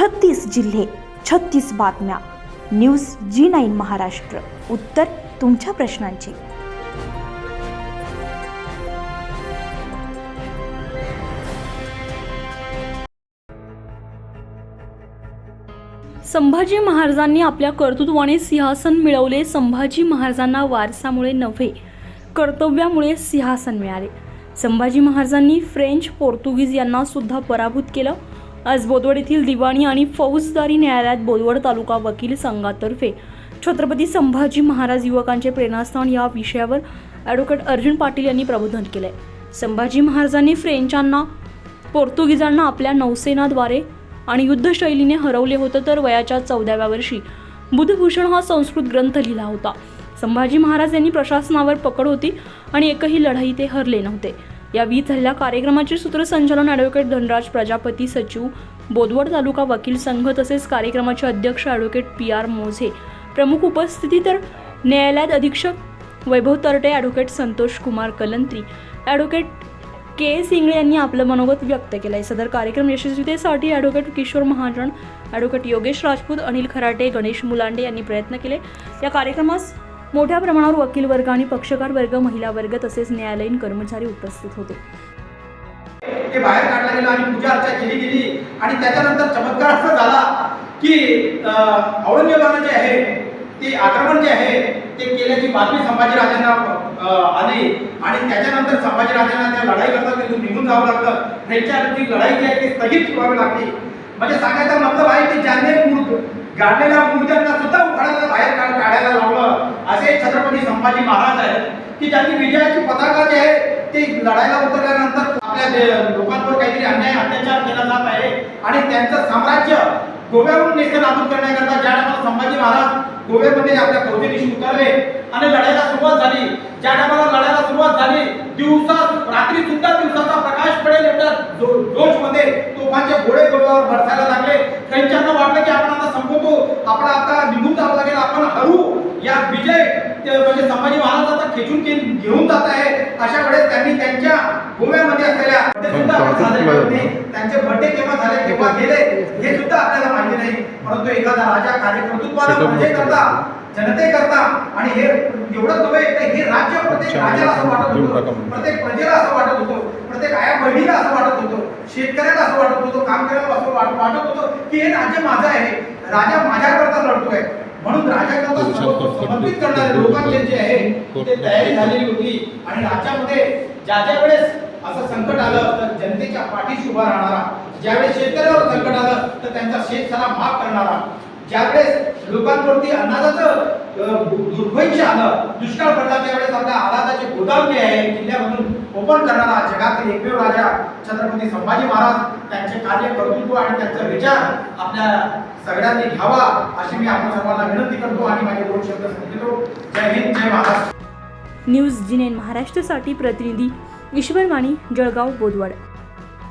छत्तीस जिल्हे छत्तीस बातम्या. News G nine Maharashtra. उत्तर तुमच्या प्रश्नांची. संभाजी महाराजांनी आपल्या कर्तृत्वाने सिंहासन मिळवले. संभाजी महाराजांना वारसामुळे नव्हे कर्तव्यामुळे सिंहासन मिळाले. संभाजी महाराजांनी फ्रेंच पोर्तुगीज यांना सुद्धा पराभूत केलं. आज बोदवड येथील दिवाणी आणि फौजदारी न्यायालयात बोदवड तालुका वकील संघातर्फे छत्रपती संभाजी महाराज युवकांचे प्रेरणास्थान या विषयावर ॲडव्होकेट अर्जुन पाटील यांनी प्रबोधन केलंय. संभाजी महाराजांनी फ्रेंचांना पोर्तुगीजांना आपल्या नौसेनाद्वारे आणि युद्धशैलीने हरवले होतं तर वयाच्या चौदाव्या वर्षी बुधभूषण हा संस्कृत ग्रंथ लिहिला होता. संभाजी महाराज यांनी प्रशासनावर पकड होती आणि एकही लढाई ते हरले नव्हते. या वीज हल्ला कार्यक्रमाचे सूत्रसंचालन ॲडव्होकेट धनराज प्रजापती सचिव बोदवड तालुका वकील संघ तसेच कार्यक्रमाचे अध्यक्ष ॲडव्होकेट पी आर मोझे. प्रमुख उपस्थिती तर न्यायालयात अधीक्षक Vaibhav Tarte advocate Santosh Kumar Kalantri. Advocate K Singale यांनी आपलं मनोगत व्यक्त केलं आहे सदर कार्यक्रम यशस्वीतेसाठी ॲडव्होकेट किशोर महाजन ॲडव्होकेट योगेश राजपूत अनिल खराटे गणेश मुलांडे यांनी प्रयत्न केले. या कार्यक्रमास मोठ्या प्रमाणावर वकील वर्ग आणि पक्षकार वर्ग महिला वर्ग तसेच न्यायालयीन कर्मचारी उपस्थित होते. ते बाहेर काढला गेला आणि पूजा अर्चा केली गेली. आणि त्याच्यानंतर चमत्कार असा झाला की औरंगजेबानं जे आहे ते आक्रमण जे आहे ते केल्याची बातमी संभाजीराजांना आली. आणि त्याच्यानंतर संभाजीराजांना त्या लढाई करता तिथून निघून जावं लागलं ती लढाई जी आहे ती स्थगित ठेवावी लागली म्हणजे सांगायचा मतलब आहे की ज्यांनी मूर्त गाडलेल्या मूर्त्यांना सुद्धा उखाडायला बाहेर काढ- काढायला लावलं असे छत्रपती संभाजी महाराज आहेत की ज्यांनी विजयाची पताका जी आहे ते लढायला उतरल्यानंतर आपल्या लोकांवर काहीतरी अन्याय अत्याचार केला जात आहे आणि त्यांचं साम्राज्य गोव्यावरून नेस्त नाबूद करण्याकरता ज्या टायमाला संभाजी महाराज गोव्यामध्ये आपल्या फौजेनिशी उतरले आणि लढायला सुरुवात झाली ज्या टायमाला लढायला सुरुवात झाली दिवसा रात्री सुद्धा दिवसाचा प्रकाश पडेल एवढ्या जो- मध्ये तोफांचे घोडे गोव्यावर भरसायला लागले. त्यांच्यानं वाटलं की आपण आता संपवतो आपण आता निघून जावं लागेल आपण हरू या विजय म्हणजे संभाजी महाराज आता खेचून घेऊन जात आहे. अशा वेळेस त्यांनी त्यांच्या गोव्यामध्ये असलेल्या साजरे करत नाही. त्यांचे बर्थडे केव्हा झाले केव्हा गेले हे सुद्धा आपल्याला माहिती नाही. परंतु एखादा राजा कार्यकर्तृत्वाला म्हणजे करता जनतेकरता आणि हे एवढंच नव्हे तर हे राज्य प्रत्येक राजाला असं वाटत होतं. प्रत्येक प्रजेला असं वाटत होतं. प्रत्येक आया बहिणीला असं वाटत होतं. शेतकऱ्याला असं वाटत होतं. काम करायला असं वाट- वाटत होतं की हे राज्य माझं आहे. राजा माझ्याकरता लढतोय. म्हणून सर्व समर्पित करणारे लोकांचे जे आहे ते तयारी झालेली होती. आणि राज्यामध्ये ज्या ज्या वेळेस असं संकट आलं तर जनतेच्या पाठीशी उभा राहणारा ज्यावेळेस शेतकऱ्यावर संकट आलं तर त्यांचा शेतकऱ्या माफ करणारा ज्यावेळेस लोकांवरती अन्नादाचं अं, दु- दुर्भिक्ष आलं दुष्काळ पडला त्यावेळेस आपल्या आलादाचे गोदाम जे आहे किल्ल्यामधून ओपन करणारा जगातील एकमेव राजा छत्रपती संभाजी महाराज त्यांचे कार्य कर्तृत्व आणि त्यांचा विचार आपल्या सगळ्यांनी घ्यावा अशी मी आपण सर्वांना विनंती करतो आणि माझे दोन शब्द सांगितलो जय हिंद जय महाराष्ट्र. न्यूज जिनेन महाराष्ट्रसाठी प्रतिनिधी ईश्वरवाणी जळगाव बोदवड